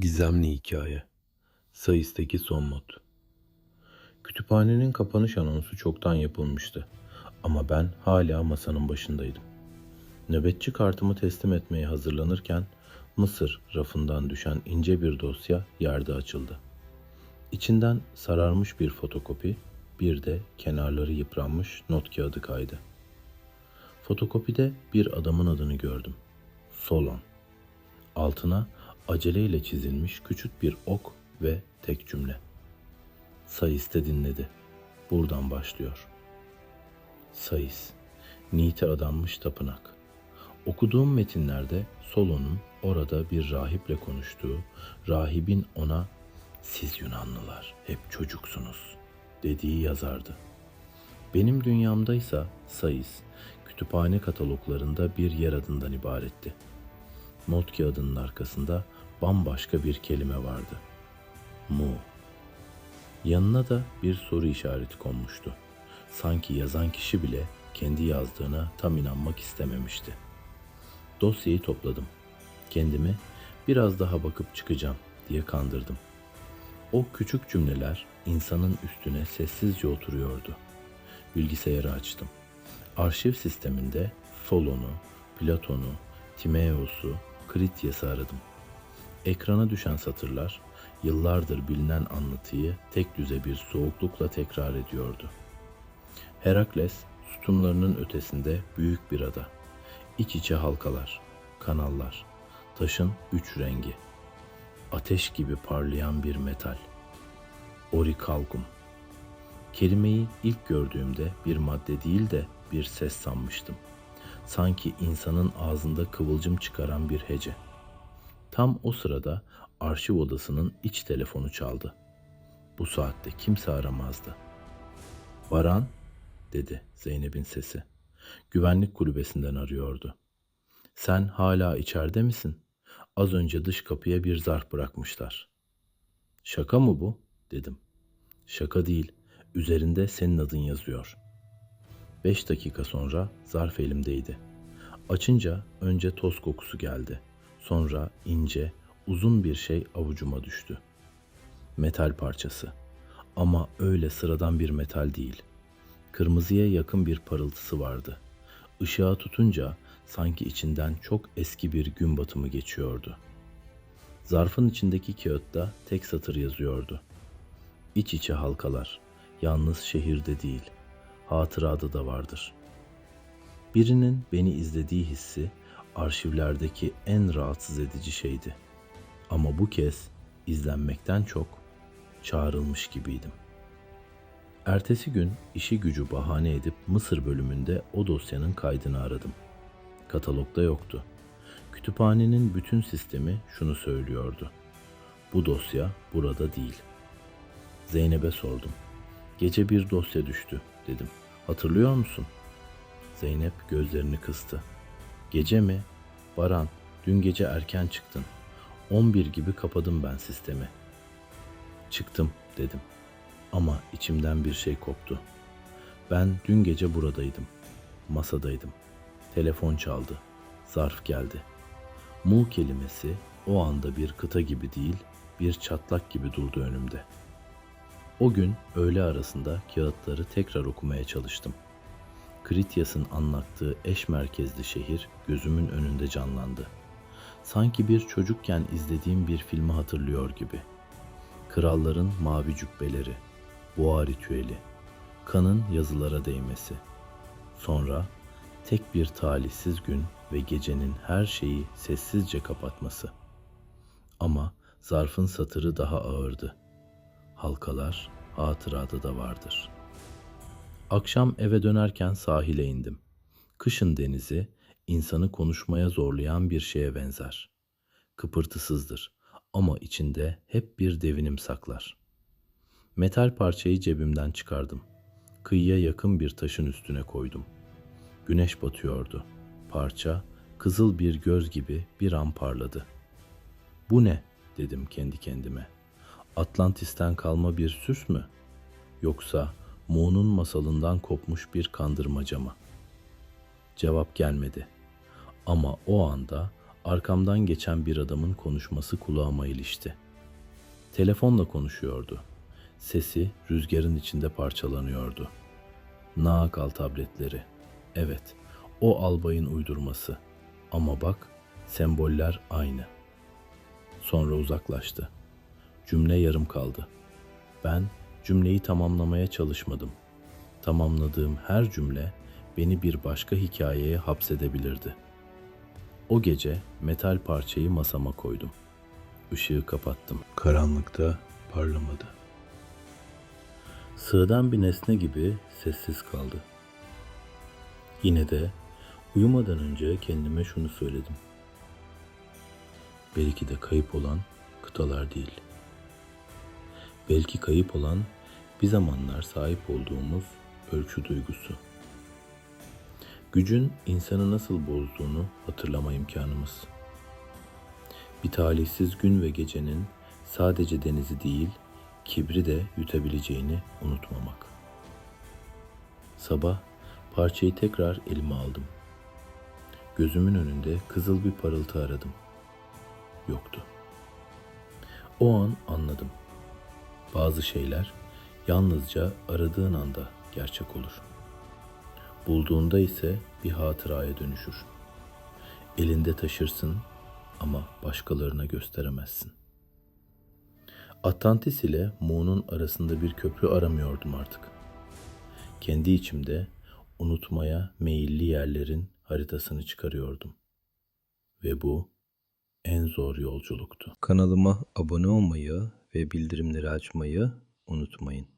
Gizemli Hikaye Sayıs'taki son not Kütüphanenin kapanış anonsu çoktan yapılmıştı. Ama ben hala masanın başındaydım. Nöbetçi kartımı teslim etmeye hazırlanırken Mısır rafından düşen ince bir dosya yerde açıldı. İçinden sararmış bir fotokopi, bir de kenarları yıpranmış not kağıdı kaydı. Fotokopide bir adamın adını gördüm. Solon. Altına aceleyle çizilmiş küçük bir ok ve tek cümle. Sayıs'te dinledi. Buradan başlıyor. Sayıs. Nite adanmış tapınak. Okuduğum metinlerde Solon'un orada bir rahiple konuştuğu, rahibin ona siz Yunanlılar hep çocuksunuz dediği yazardı. Benim dünyamdaysa Sayıs, kütüphane kataloglarında bir yer adından ibaretti. Not kağıdının arkasında bambaşka bir kelime vardı. Mu. Yanına da bir soru işareti konmuştu. Sanki yazan kişi bile kendi yazdığına tam inanmak istememişti. Dosyayı topladım. Kendimi biraz daha bakıp çıkacağım diye kandırdım. O küçük cümleler insanın üstüne sessizce oturuyordu. Bilgisayarı açtım. Arşiv sisteminde Solon'u, Platon'u, Timaeus'u, Krityas'ı aradım. Ekrana düşen satırlar yıllardır bilinen anlatıyı tek düze bir soğuklukla tekrar ediyordu. Herakles sütunlarının ötesinde büyük bir ada. İç içe halkalar, kanallar, taşın üç rengi. Ateş gibi parlayan bir metal. Orikalkum. Kelimeyi ilk gördüğümde bir madde değil de bir ses sanmıştım. Sanki insanın ağzında kıvılcım çıkaran bir hece. Tam o sırada arşiv odasının iç telefonu çaldı. Bu saatte kimse aramazdı. Baran, dedi Zeynep'in sesi. Güvenlik kulübesinden arıyordu. Sen hala içeride misin? Az önce dış kapıya bir zarf bırakmışlar. Şaka mı bu? dedim. Şaka değil. Üzerinde senin adın yazıyor. Beş dakika sonra zarf elimdeydi. Açınca önce toz kokusu geldi. Sonra ince, uzun bir şey avucuma düştü. Metal parçası. Ama öyle sıradan bir metal değil. Kırmızıya yakın bir parıltısı vardı. Işığa tutunca sanki içinden çok eski bir gün batımı geçiyordu. Zarfın içindeki kağıtta tek satır yazıyordu. İç içe halkalar, yalnız şehirde değil, hatırada da vardır. Birinin beni izlediği hissi arşivlerdeki en rahatsız edici şeydi. Ama bu kez izlenmekten çok çağrılmış gibiydim. Ertesi gün işi gücü bahane edip Mısır bölümünde o dosyanın kaydını aradım. Katalogda yoktu. Kütüphanenin bütün sistemi şunu söylüyordu. Bu dosya burada değil. Zeynep'e sordum. Gece bir dosya düştü dedim. Hatırlıyor musun? Zeynep gözlerini kıstı. Gece mi? Baran, dün gece erken çıktın. 11 gibi kapadım ben sistemi. Çıktım dedim. Ama içimden bir şey koptu. Ben dün gece buradaydım. Masadaydım. Telefon çaldı. Zarf geldi. Mu kelimesi o anda bir kıta gibi değil, bir çatlak gibi durdu önümde. O gün öğle arasında kağıtları tekrar okumaya çalıştım. Krityas'ın anlattığı eş merkezli şehir gözümün önünde canlandı. Sanki bir çocukken izlediğim bir filmi hatırlıyor gibi. Kralların mavi cübbeleri, boğa ritüeli, kanın yazılara değmesi. Sonra tek bir talihsiz gün ve gecenin her şeyi sessizce kapatması. Ama zarfın satırı daha ağırdı. Halkalar hatırada da vardır. Akşam eve dönerken sahile indim. Kışın denizi insanı konuşmaya zorlayan bir şeye benzer. Kıpırtısızdır ama içinde hep bir devinim saklar. Metal parçayı cebimden çıkardım. Kıyıya yakın bir taşın üstüne koydum. Güneş batıyordu. Parça kızıl bir göz gibi bir an parladı. Bu ne? dedim kendi kendime. Atlantis'ten kalma bir süs mü? Yoksa Mu'nun masalından kopmuş bir kandırmaca mı? Cevap gelmedi. Ama o anda Arkamdan geçen bir adamın konuşması kulağıma ilişti. Telefonla konuşuyordu. Sesi rüzgarın içinde parçalanıyordu. Naakal tabletleri. Evet, o albayın uydurması. Ama bak, semboller aynı. Sonra uzaklaştı. Cümle yarım kaldı. Ben cümleyi tamamlamaya çalışmadım. Tamamladığım her cümle beni bir başka hikayeye hapsedebilirdi. O gece metal parçayı masama koydum. Işığı kapattım. Karanlıkta parlamadı. Sığdan bir nesne gibi sessiz kaldı. Yine de uyumadan önce kendime şunu söyledim. Belki de kayıp olan kıtalar değil. Belki kayıp olan bir zamanlar sahip olduğumuz ölçü duygusu. Gücün insanı nasıl bozduğunu hatırlama imkanımız. Bir talihsiz gün ve gecenin sadece denizi değil, kibri de yutabileceğini unutmamak. Sabah parçayı tekrar elime aldım. Gözümün önünde kızıl bir parıltı aradım. Yoktu. O an anladım. Bazı şeyler yalnızca aradığın anda gerçek olur. Bulduğunda ise bir hatıraya dönüşür. Elinde taşırsın ama başkalarına gösteremezsin. Atlantis ile Mu'nun arasında bir köprü aramıyordum artık. Kendi içimde unutmaya meyilli yerlerin haritasını çıkarıyordum. Ve bu en zor yolculuktu. Kanalıma abone olmayı ve bildirimleri açmayı unutmayın.